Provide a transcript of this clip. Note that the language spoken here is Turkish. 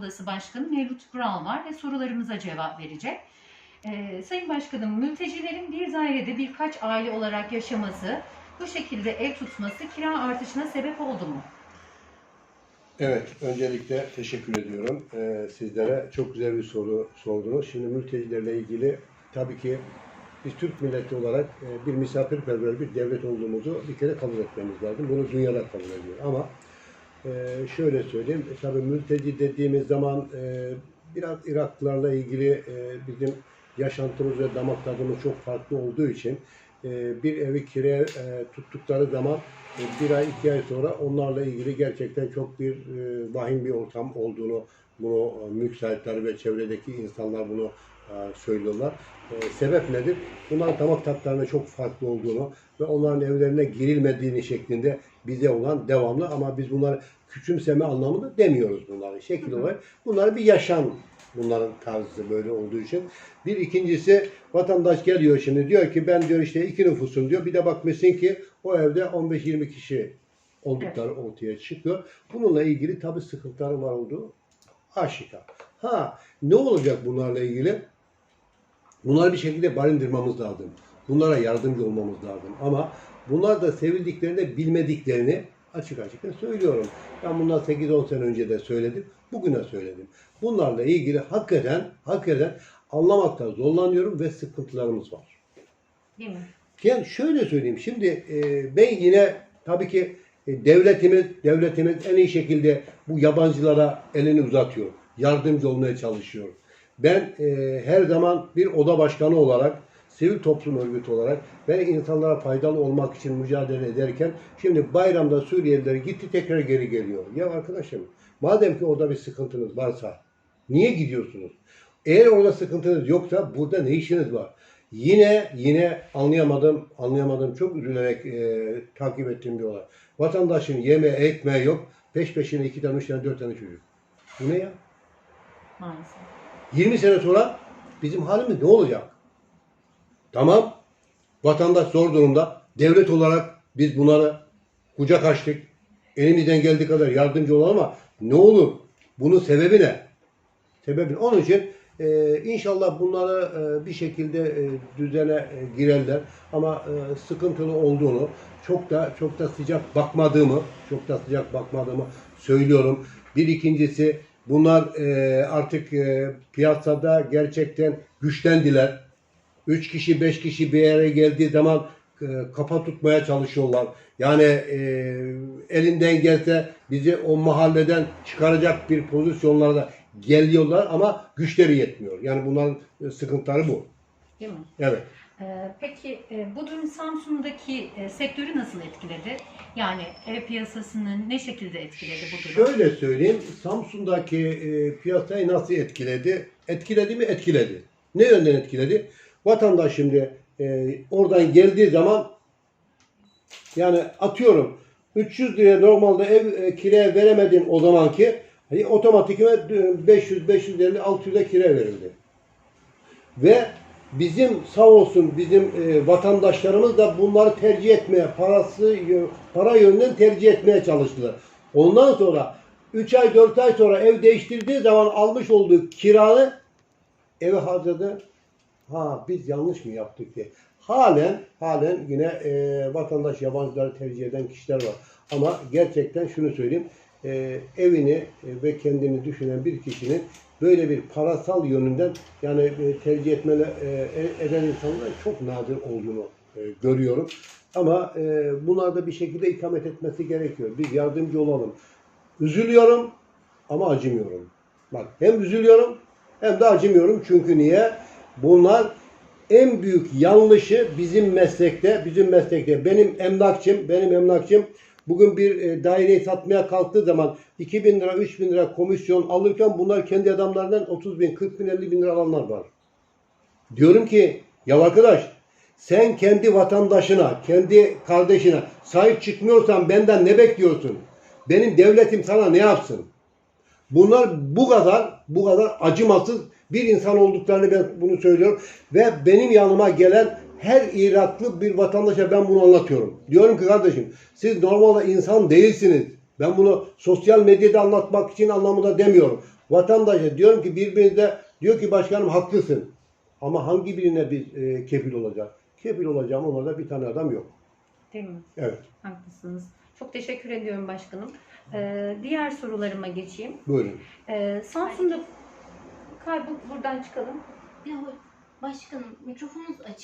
Odası Başkanı Mevlüt Kural var ve sorularımıza cevap verecek. Ee, Sayın Başkanım, mültecilerin bir dairede birkaç aile olarak yaşaması, bu şekilde ev tutması kira artışına sebep oldu mu? Evet, öncelikle teşekkür ediyorum ee, sizlere. Çok güzel bir soru sordunuz. Şimdi mültecilerle ilgili tabii ki biz Türk milleti olarak e, bir misafirperver bir devlet olduğumuzu bir kere kabul etmemiz lazım. Bunu dünyada kabul ediyor. Ama e, şöyle söyleyeyim, e, tabii mülteci dediğimiz zaman e, biraz Iraklılarla ilgili e, bizim yaşantımız ve damak tadımız çok farklı olduğu için e, bir evi kiraya e, tuttukları zaman e, bir ay iki ay sonra onlarla ilgili gerçekten çok bir e, vahim bir ortam olduğunu bunu e, mülk sahipleri ve çevredeki insanlar bunu söylüyorlar. E, sebep nedir? Bunların damak tatlarına çok farklı olduğunu ve onların evlerine girilmediğini şeklinde bize olan devamlı ama biz bunları küçümseme anlamında demiyoruz bunları. Şekil olarak bunları bir yaşam bunların tarzı böyle olduğu için. Bir ikincisi vatandaş geliyor şimdi diyor ki ben diyor işte iki nüfusum diyor. Bir de bakmışsın ki o evde 15-20 kişi oldukları ortaya çıkıyor. Bununla ilgili tabii sıkıntıları var olduğu aşikar. Ha ne olacak bunlarla ilgili? Bunları bir şekilde barındırmamız lazım. Bunlara yardımcı olmamız lazım. Ama bunlar da sevildiklerini bilmediklerini açık açık söylüyorum. Ben bundan 8-10 sene önce de söyledim. Bugüne söyledim. Bunlarla ilgili hakikaten hakikaten anlamakta zorlanıyorum ve sıkıntılarımız var. Değil mi? Yani şöyle söyleyeyim. Şimdi e, ben yine tabii ki e, devletimiz devletimiz en iyi şekilde bu yabancılara elini uzatıyor. Yardımcı olmaya çalışıyor. Ben e, her zaman bir oda başkanı olarak sivil toplum örgütü olarak ben insanlara faydalı olmak için mücadele ederken şimdi bayramda Suriyeliler gitti tekrar geri geliyor. Ya arkadaşım madem ki orada bir sıkıntınız varsa niye gidiyorsunuz? Eğer orada sıkıntınız yoksa burada ne işiniz var? Yine yine anlayamadım, anlayamadım. Çok üzülerek e, takip ettiğim bir olay. Vatandaşın yeme ekmeği yok. Peş peşine iki tane, üç tane, dört tane çocuk. Bu ne ya? Maalesef. 20 sene sonra bizim halimiz ne olacak? Tamam. Vatandaş zor durumda. Devlet olarak biz bunlara kucak açtık. Elimizden geldiği kadar yardımcı olalım ama ne olur? Bunun sebebi ne? Sebebi ne? Onun için e, inşallah bunları e, bir şekilde e, düzene e, girerler. Ama e, sıkıntılı olduğunu çok da çok da sıcak bakmadığımı çok da sıcak bakmadığımı söylüyorum. Bir ikincisi bunlar e, artık e, piyasada gerçekten güçlendiler. Üç kişi, beş kişi bir yere geldiği zaman e, kafa tutmaya çalışıyorlar. Yani e, elinden gelse bizi o mahalleden çıkaracak bir pozisyonlarda geliyorlar ama güçleri yetmiyor. Yani bunların e, sıkıntıları bu. Değil mi? Evet. Ee, peki e, bu durum Samsun'daki e, sektörü nasıl etkiledi? Yani ev piyasasını ne şekilde etkiledi bu durum? Şöyle söyleyeyim, Samsun'daki e, piyasayı nasıl etkiledi? Etkiledi mi? Etkiledi. Ne yönden etkiledi? Vatandaş şimdi oradan geldiği zaman yani atıyorum 300 liraya normalde ev kiraya veremedin o zamanki otomatikman 500 550 600'e kira verildi. Ve bizim sağ olsun bizim e, vatandaşlarımız da bunları tercih etmeye, parası para yönden tercih etmeye çalıştılar. Ondan sonra 3 ay 4 ay sonra ev değiştirdiği zaman almış olduğu kiranı eve harcadı. Ha biz yanlış mı yaptık diye. Halen halen yine e, vatandaş yabancıları tercih eden kişiler var. Ama gerçekten şunu söyleyeyim. E, evini e, ve kendini düşünen bir kişinin böyle bir parasal yönünden yani e, tercih etmeli e, e- eden insanlar çok nadir olduğunu e, görüyorum. Ama e, bunlarda bir şekilde ikamet etmesi gerekiyor. Biz yardımcı olalım. Üzülüyorum ama acımıyorum. Bak hem üzülüyorum hem de acımıyorum. Çünkü niye? Bunlar en büyük yanlışı bizim meslekte, bizim meslekte benim emlakçım, benim emlakçım bugün bir e, daireyi satmaya kalktığı zaman 2000 lira, 3000 lira komisyon alırken bunlar kendi adamlarından 30 bin, 40 bin, 50 bin lira alanlar var. Diyorum ki ya arkadaş sen kendi vatandaşına, kendi kardeşine sahip çıkmıyorsan benden ne bekliyorsun? Benim devletim sana ne yapsın? Bunlar bu kadar, bu kadar acımasız bir insan olduklarını ben bunu söylüyorum. Ve benim yanıma gelen her Iraklı bir vatandaşa ben bunu anlatıyorum. Diyorum ki kardeşim siz normalde insan değilsiniz. Ben bunu sosyal medyada anlatmak için anlamında demiyorum. Vatandaşa diyorum ki birbirinize diyor ki başkanım haklısın. Ama hangi birine biz e, kefil olacak? Kefil olacağım ona da bir tane adam yok. Değil mi? Evet. Haklısınız. Çok teşekkür ediyorum başkanım. Ee, diğer sorularıma geçeyim. Buyurun. Ee, Samsun'da kaybol buradan çıkalım. Ya başkanım mikrofonunuz açık.